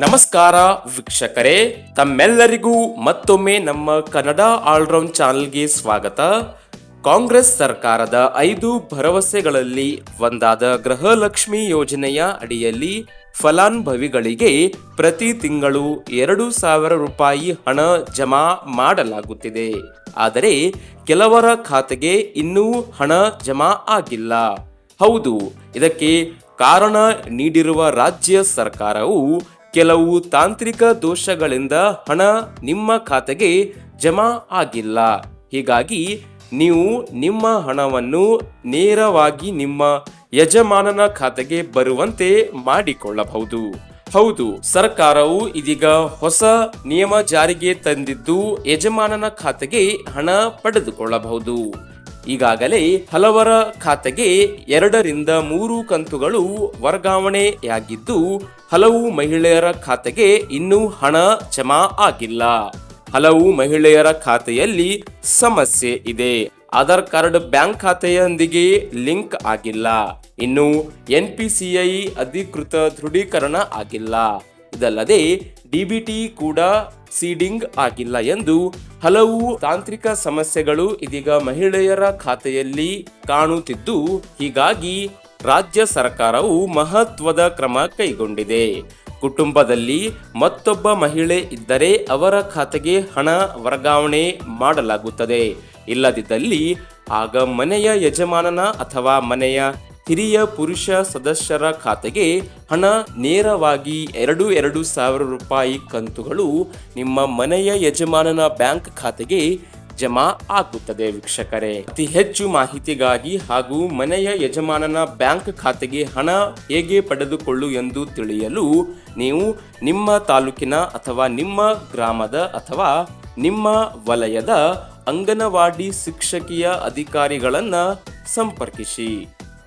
ನಮಸ್ಕಾರ ವೀಕ್ಷಕರೇ, ತಮ್ಮೆಲ್ಲರಿಗೂ ಮತ್ತೊಮ್ಮೆ ನಮ್ಮ ಕನ್ನಡ ಆಲ್ರೌಂಡ್ ಚಾನೆಲ್ಗೆ ಸ್ವಾಗತ. ಕಾಂಗ್ರೆಸ್ ಸರ್ಕಾರದ ಐದು ಭರವಸೆಗಳಲ್ಲಿ ಒಂದಾದ ಗೃಹಲಕ್ಷ್ಮಿ ಯೋಜನೆಯ ಅಡಿಯಲ್ಲಿ ಫಲಾನುಭವಿಗಳಿಗೆ ಪ್ರತಿ ತಿಂಗಳು ಎರಡು ಸಾವಿರ ರೂಪಾಯಿ ಹಣ ಜಮಾ ಮಾಡಲಾಗುತ್ತಿದೆ. ಆದರೆ ಕೆಲವರ ಖಾತೆಗೆ ಇನ್ನೂ ಹಣ ಜಮಾ ಆಗಿಲ್ಲ. ಹೌದು, ಇದಕ್ಕೆ ಕಾರಣ ನೀಡಿರುವ ರಾಜ್ಯ ಸರ್ಕಾರವು ಕೆಲವು ತಾಂತ್ರಿಕ ದೋಷಗಳಿಂದ ಹಣ ನಿಮ್ಮ ಖಾತೆಗೆ ಜಮಾ ಆಗಿಲ್ಲ. ಹೀಗಾಗಿ ನೀವು ನಿಮ್ಮ ಹಣವನ್ನು ನೇರವಾಗಿ ನಿಮ್ಮ ಯಜಮಾನನ ಖಾತೆಗೆ ಬರುವಂತೆ ಮಾಡಿಕೊಳ್ಳಬಹುದು. ಹೌದು, ಸರ್ಕಾರವು ಇದೀಗ ಹೊಸ ನಿಯಮ ಜಾರಿಗೆ ತಂದಿದ್ದು ಯಜಮಾನನ ಖಾತೆಗೆ ಹಣ ಪಡೆದುಕೊಳ್ಳಬಹುದು. ಈಗಾಗಲೇ ಹಲವರ ಖಾತೆಗೆ ಎರಡರಿಂದ ಮೂರು ಕಂತುಗಳು ವರ್ಗಾವಣೆಯಾಗಿದ್ದು, ಹಲವು ಮಹಿಳೆಯರ ಖಾತೆಗೆ ಇನ್ನೂ ಹಣ ಜಮಾ ಆಗಿಲ್ಲ. ಹಲವು ಮಹಿಳೆಯರ ಖಾತೆಯಲ್ಲಿ ಸಮಸ್ಯೆ ಇದೆ. ಆಧಾರ್ ಕಾರ್ಡ್ ಬ್ಯಾಂಕ್ ಖಾತೆಯೊಂದಿಗೆ ಲಿಂಕ್ ಆಗಿಲ್ಲ. ಇನ್ನು ಐ ಅಧಿಕೃತ ದೃಢೀಕರಣ ಆಗಿಲ್ಲ. ಇದಲ್ಲದೆ ಡಿಬಿಟಿ ಕೂಡ ಸೀಡಿಂಗ್ ಆಗಿಲ್ಲ ಎಂದು ಹಲವು ತಾಂತ್ರಿಕ ಸಮಸ್ಯೆಗಳು ಇದೀಗ ಮಹಿಳೆಯರ ಖಾತೆಯಲ್ಲಿ ಕಾಣುತ್ತಿದ್ದು, ಹೀಗಾಗಿ ರಾಜ್ಯ ಸರ್ಕಾರವು ಮಹತ್ವದ ಕ್ರಮ ಕೈಗೊಂಡಿದೆ. ಕುಟುಂಬದಲ್ಲಿ ಮತ್ತೊಬ್ಬ ಮಹಿಳೆ ಇದ್ದರೆ ಅವರ ಖಾತೆಗೆ ಹಣ ವರ್ಗಾವಣೆ ಮಾಡಲಾಗುತ್ತದೆ. ಇಲ್ಲದಿದ್ದಲ್ಲಿ ಆಗ ಮನೆಯ ಯಜಮಾನನ ಅಥವಾ ಮನೆಯ ಹಿರಿಯ ಪುರುಷ ಸದಸ್ಯರ ಖಾತೆಗೆ ಹಣ ನೇರವಾಗಿ ಎರಡು ಎರಡು ಸಾವಿರ ರೂಪಾಯಿ ಕಂತುಗಳು ನಿಮ್ಮ ಮನೆಯ ಯಜಮಾನನ ಬ್ಯಾಂಕ್ ಖಾತೆಗೆ ಜಮಾ ಆಗುತ್ತದೆ ವೀಕ್ಷಕರೇ. ಅತಿ ಹೆಚ್ಚು ಮಾಹಿತಿಗಾಗಿ ಹಾಗೂ ಮನೆಯ ಯಜಮಾನನ ಬ್ಯಾಂಕ್ ಖಾತೆಗೆ ಹಣ ಹೇಗೆ ಪಡೆದುಕೊಳ್ಳು ಎಂದು ತಿಳಿಯಲು ನೀವು ನಿಮ್ಮ ತಾಲೂಕಿನ ಅಥವಾ ನಿಮ್ಮ ಗ್ರಾಮದ ಅಥವಾ ನಿಮ್ಮ ವಲಯದ ಅಂಗನವಾಡಿ ಶಿಕ್ಷಕಿಯ ಅಧಿಕಾರಿಗಳನ್ನು ಸಂಪರ್ಕಿಸಿ.